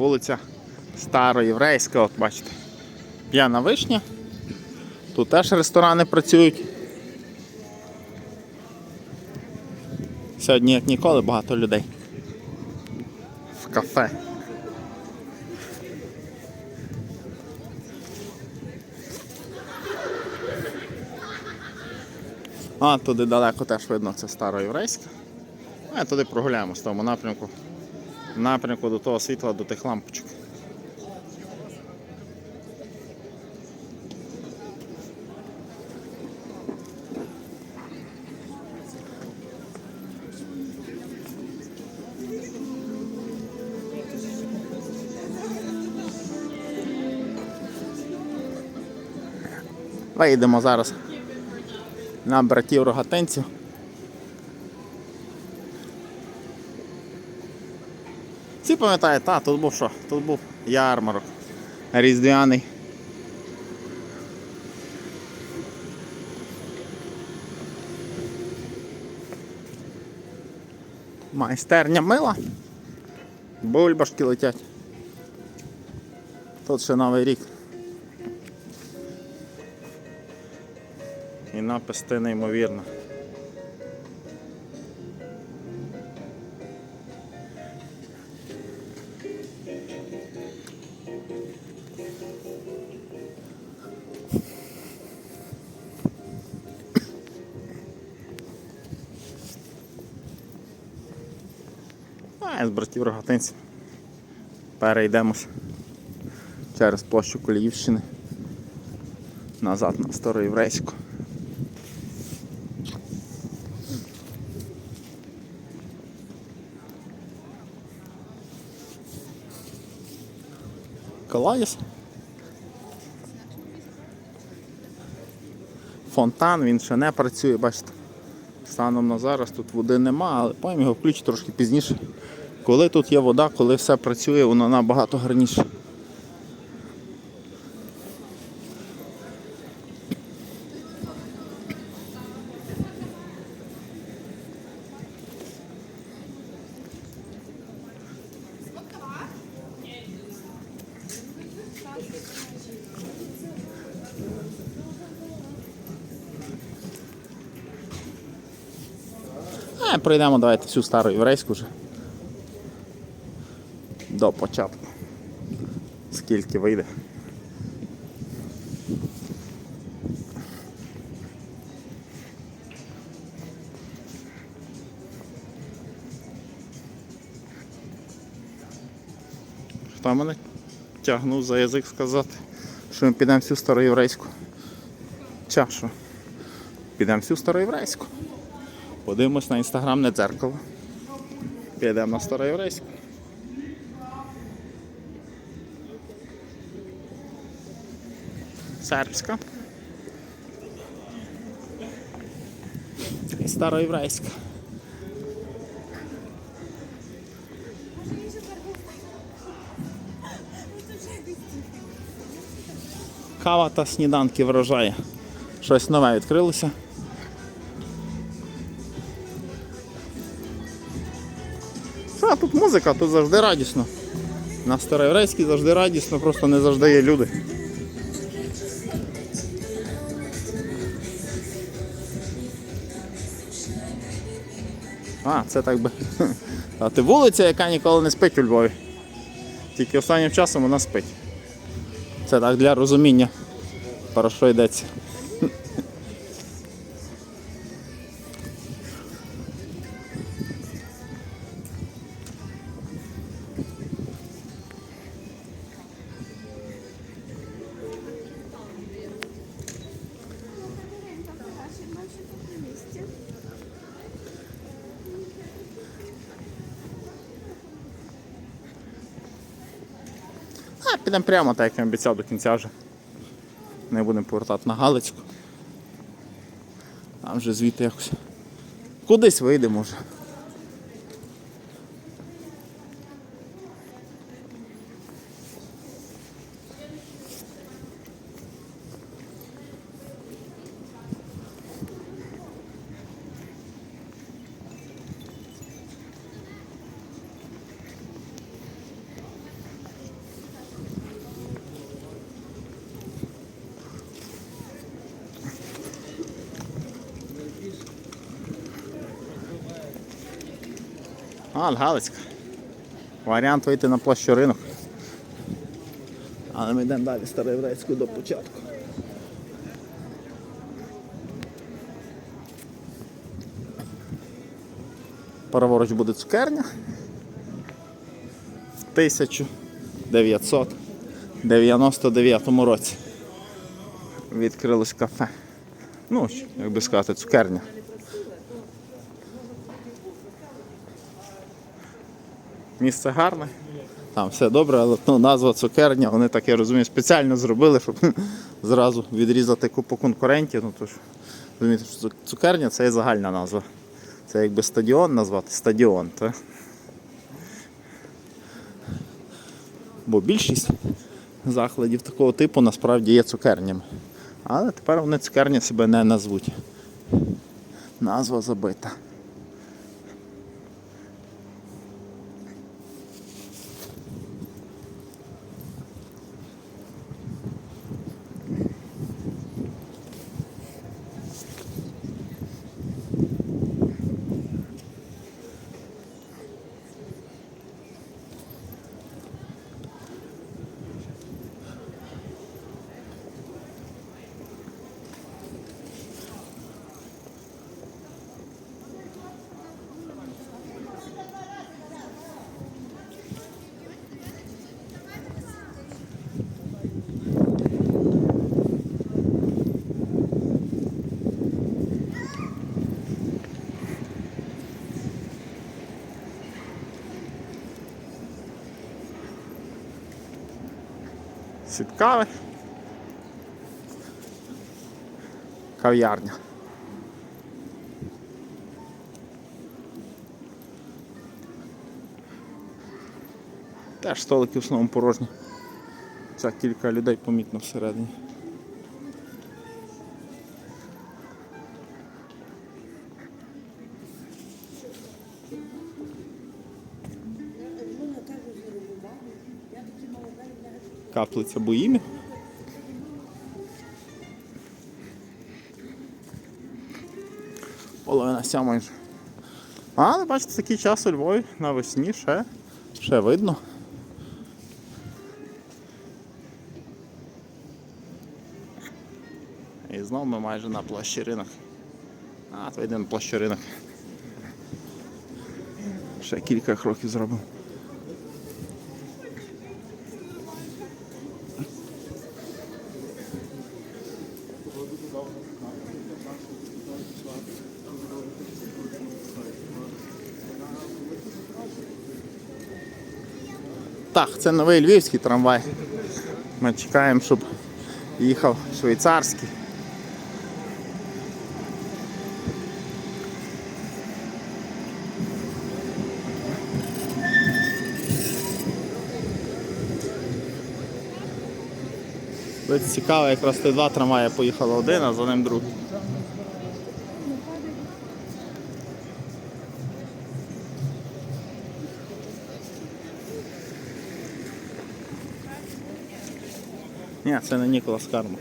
Вулиця Староєврейська, от бачите. П'яна вишня. Тут теж ресторани працюють. Сьогодні, як ніколи, багато людей. В кафе. А, туди далеко теж видно, це староєврейська. А туди прогуляємось в тому напрямку. В напрямку до того світла, до тих лампочок. Виїдемо зараз на братів рогатинців. Всі пам'ятають, та, тут був що? Тут був ярмарок різдвяний. Майстерня мила. Бульбашки летять. Тут ще новий рік. І напис ти неймовірно. З братів рогатинців. Перейдемось через площу Коліївщини назад на Староєврейську. Колодязь. Фонтан, він ще не працює, бачите. Станом на зараз тут води нема, але потім його включу трошки пізніше. Коли тут є вода, коли все працює, воно набагато гарніше. А, пройдемо давайте всю стару єврейську вже. До початку. Скільки вийде. Хто мене тягнув за язик сказати, що ми підемо всю староєврейську. Чашу. Підемо всю староєврейську. Подивимось на інстаграмне дзеркало. Підемо на староєврейську. Сербська. Староєврейська. Кава та сніданки врожає. Щось нове відкрилося. А тут музика, тут завжди радісно. На староєврейській завжди радісно, просто не завжди є люди. А, це так би. А ти вулиця, яка ніколи не спить у Львові. Тільки останнім часом вона спить. Це так для розуміння, про що йдеться. А, підемо прямо, так як я обіцяв до кінця вже. Не будемо повертати на Галицьку. Там вже звідти якось. Кудись вийдемо вже. А. Варіант вийти на площу ринок. Але ми йдемо далі староєврейську до початку. Праворуч буде цукерня. В 1999 році відкрилось кафе. Ну, як би сказати, цукерня. Місце гарне, там все добре, але ну, назва цукерня, вони так я розумію, спеціально зробили, щоб зразу відрізати купу конкурентів. Ну, тож, розумієте, що цукерня це є загальна назва. Це якби стадіон назвати стадіон. Та? Бо більшість закладів такого типу насправді є цукернями. Але тепер вони цукерні себе не назвуть. Назва забита. Світ кави. Кав'ярня. Теж столики в основному порожні. Це кілька людей помітно всередині. Каплиця Буїмі. Половина сьомої вже. Але бачите, такий час у Львові навесні ще, ще видно. І знову ми майже на площі ринок. А, то йдемо на площу ринок. Ще кілька кроків зробимо. Так, це новий львівський трамвай. Ми чекаємо, щоб їхав швейцарський. Ось цікаво, якраз ти два трамваї поїхала один, а за ним другий. Ні, це не Ніколас Карма.